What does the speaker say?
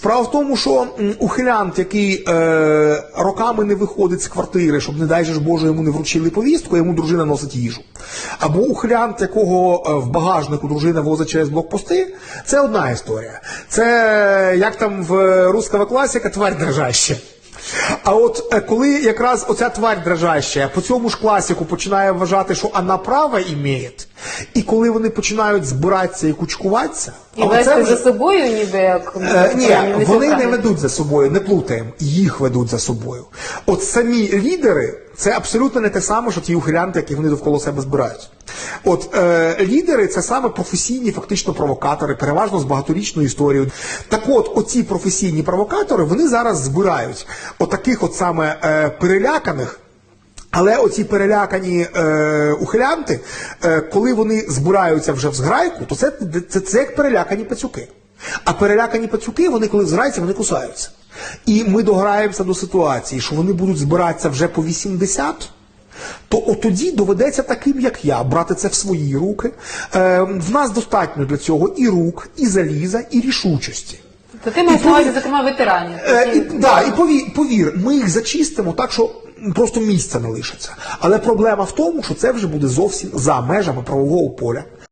Справа в тому, що ухилянт, який е, роками не виходить з квартири, щоб, не дай же ж Боже, йому не вручили повістку, йому дружина носить їжу. Або ухилянт, якого е, в багажнику дружина возить через блокпости, це одна історія. Це е, як там в руского класика тварь дрожаща. А от е, коли якраз оця тварь дрожаща по цьому ж класику починає вважати, що вона право імеє, і коли вони починають збиратися і кучкуватися, І вести вже- за собою, ніби як ну, Е, ні, не вони не ведуть за собою, не плутаємо, їх ведуть за собою. От самі лідери це абсолютно не те саме, що ті ухилянти, які вони довкола себе збирають. От е, лідери це саме професійні, фактично провокатори, переважно з багаторічною історією. Так от, оці професійні провокатори, вони зараз збирають отаких от саме е, переляканих. Але оці перелякані е, ухилянти, е, коли вони збираються вже в зграйку, то це, це, це як перелякані пацюки. А перелякані пацюки, вони коли зграються, вони кусаються. І ми дограємося до ситуації, що вони будуть збиратися вже по 80, то от тоді доведеться таким, як я, брати це в свої руки. Е, в нас достатньо для цього і рук, і заліза, і рішучості. То ти маєш на увазі, зокрема, ветеранів. Е, і, да, і повір, повір, ми їх зачистимо так, що просто місця не лишиться. Але проблема в тому, що це вже буде зовсім за межами правового поля.